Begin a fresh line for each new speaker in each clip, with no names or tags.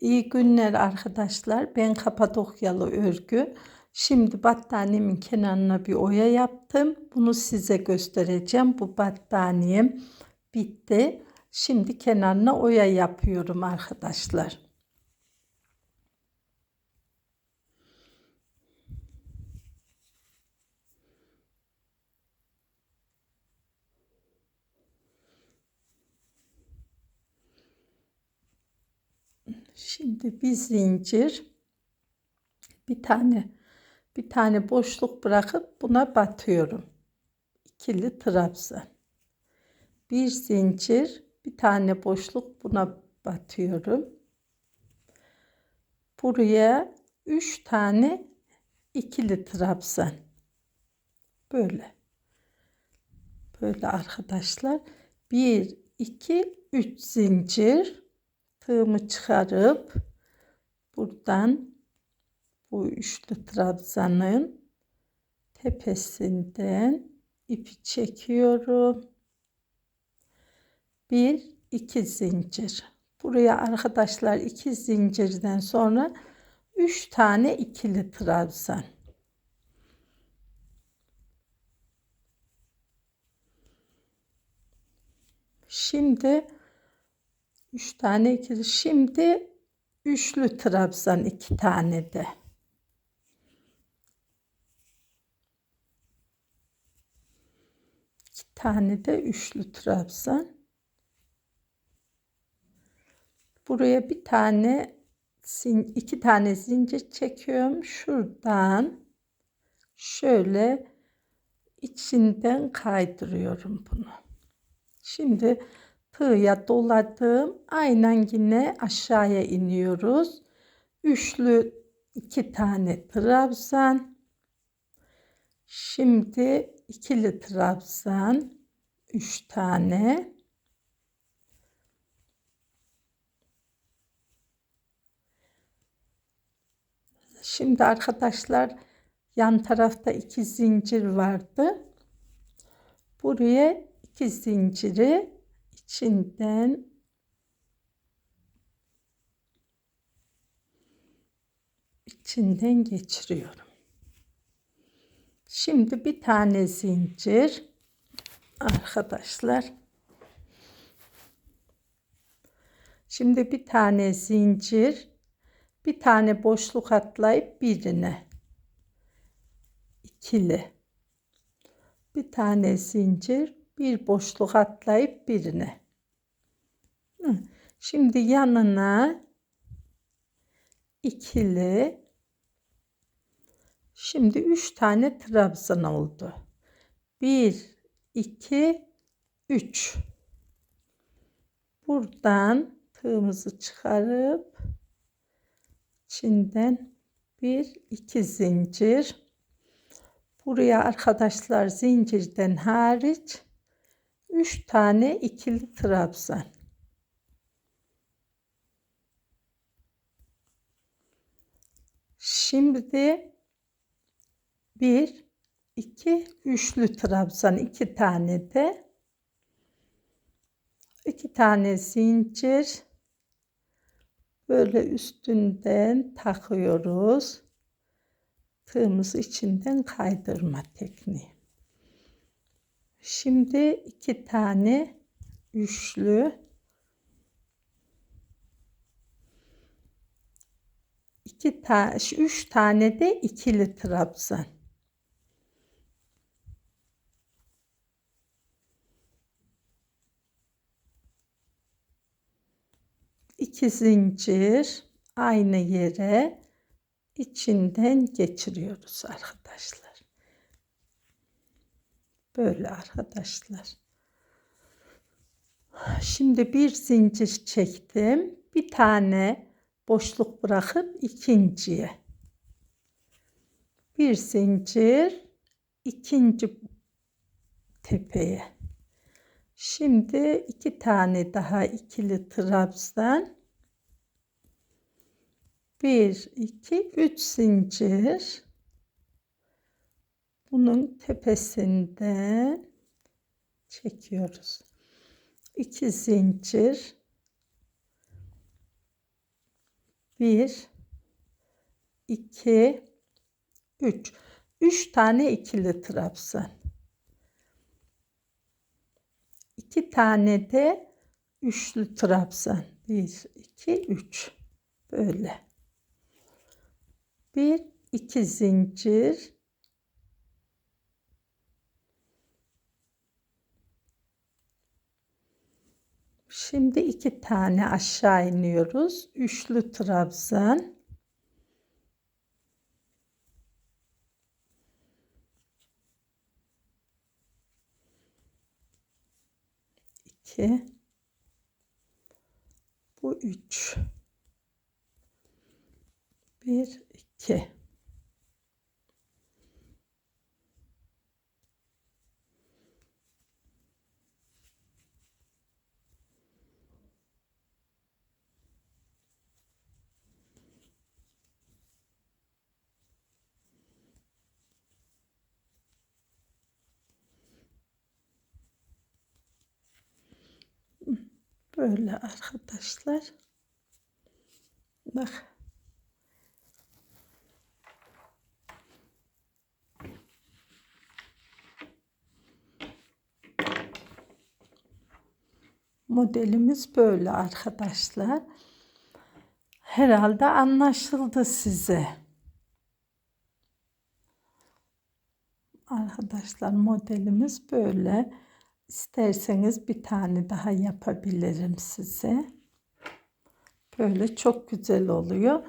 İyi günler arkadaşlar. Ben Kapadokyalı örgü. Şimdi battaniyemin kenarına bir oya yaptım. Bunu size göstereceğim. Bu battaniyem bitti. Şimdi kenarına oya yapıyorum arkadaşlar. Şimdi bir zincir bir tane bir tane boşluk bırakıp buna batıyorum. İkili trabzan. Bir zincir, bir tane boşluk buna batıyorum. Buraya üç tane ikili trabzan. Böyle. Böyle arkadaşlar. Bir, iki, üç zincir tığımı çıkarıp buradan bu üçlü trabzanın tepesinden ipi çekiyorum. Bir, iki zincir. Buraya arkadaşlar iki zincirden sonra üç tane ikili trabzan. Şimdi 3 tane ikili. Şimdi üçlü trabzan iki tane de. İki tane de üçlü trabzan. Buraya bir tane iki tane zincir çekiyorum. Şuradan şöyle içinden kaydırıyorum bunu. Şimdi tığya doladım. Aynen yine aşağıya iniyoruz. Üçlü iki tane trabzan. Şimdi ikili trabzan. Üç tane. Şimdi arkadaşlar yan tarafta iki zincir vardı. Buraya iki zinciri içinden içinden geçiriyorum. Şimdi bir tane zincir arkadaşlar. Şimdi bir tane zincir, bir tane boşluk atlayıp birine ikili. Bir tane zincir, bir boşluk atlayıp birine. Şimdi yanına ikili şimdi üç tane trabzan oldu. Bir, iki, üç. Buradan tığımızı çıkarıp içinden bir, iki zincir. Buraya arkadaşlar zincirden hariç 3 tane ikili trabzan. Şimdi bir, iki, üçlü trabzan, iki tane de iki tane zincir böyle üstünden takıyoruz. Tığımızı içinden kaydırma tekniği. Şimdi iki tane üçlü iki tane üç tane de ikili trabzan. iki zincir aynı yere içinden geçiriyoruz arkadaşlar. Böyle arkadaşlar. Şimdi bir zincir çektim. Bir tane boşluk bırakıp ikinciye. Bir zincir ikinci tepeye. Şimdi iki tane daha ikili trabzan. Bir, iki, üç zincir bunun tepesinden çekiyoruz. İki zincir Bir, iki, üç. Üç tane ikili trabzan. İki tane de üçlü trabzan. Bir, iki, üç. Böyle. Bir, iki zincir. Şimdi iki tane aşağı iniyoruz. Üçlü trabzan. iki. Bu üç. Bir, iki. Böyle arkadaşlar. Bak. Modelimiz böyle arkadaşlar. Herhalde anlaşıldı size. Arkadaşlar modelimiz böyle. İsterseniz bir tane daha yapabilirim size. Böyle çok güzel oluyor.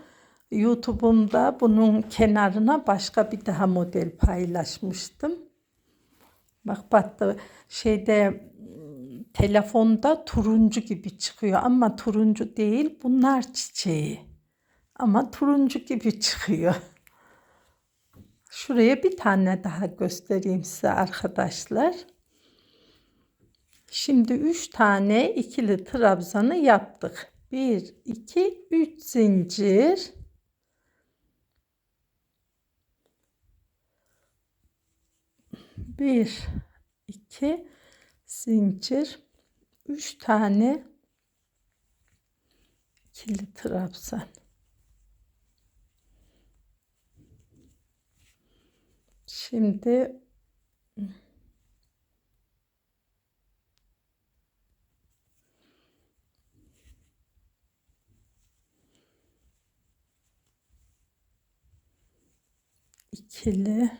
YouTube'umda bunun kenarına başka bir daha model paylaşmıştım. Bak battı şeyde telefonda turuncu gibi çıkıyor ama turuncu değil bunlar çiçeği. Ama turuncu gibi çıkıyor. Şuraya bir tane daha göstereyim size arkadaşlar. Şimdi 3 tane ikili trabzanı yaptık. 1 2 3 zincir. Bir, iki zincir, üç tane ikili trabzan. Şimdi ikili.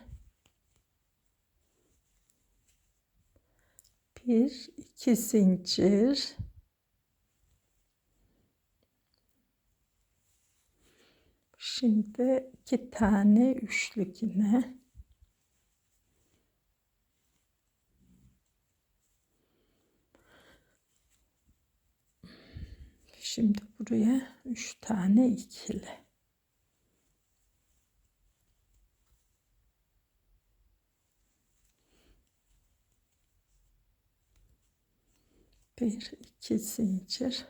Bir iki zincir. Şimdi iki tane üçlü yine. Şimdi buraya üç tane ikili bir iki zincir.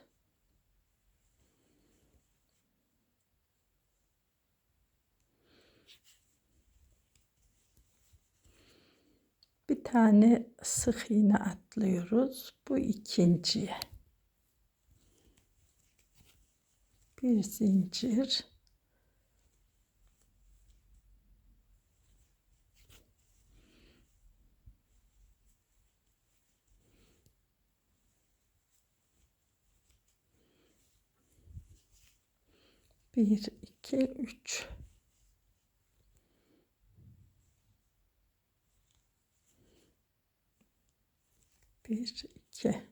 Bir tane sık iğne atlıyoruz. Bu ikinciye. Bir zincir Bir, iki, üç. Bir, iki.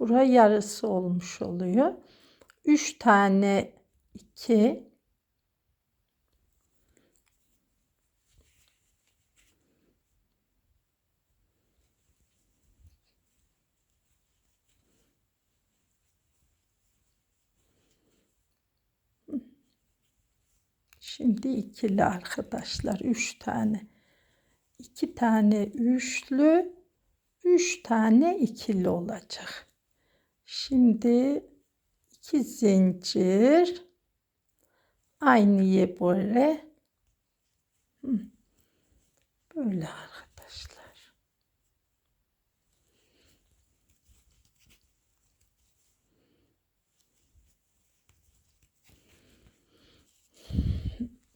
Bura yarısı olmuş oluyor. 3 tane 2 1 Şimdi ikili arkadaşlar. Üç tane. iki tane üçlü. Üç tane ikili olacak. Şimdi iki zincir. Aynı ye böyle. Böyle arkadaşlar.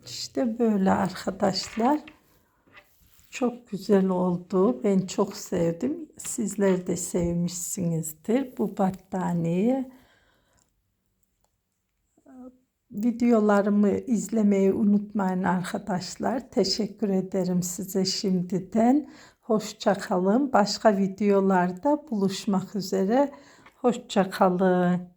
İşte böyle arkadaşlar. Çok güzel oldu. Ben çok sevdim. Sizler de sevmişsinizdir bu battaniyeyi. Videolarımı izlemeyi unutmayın arkadaşlar. Teşekkür ederim size şimdiden. Hoşça kalın. Başka videolarda buluşmak üzere. Hoşça kalın.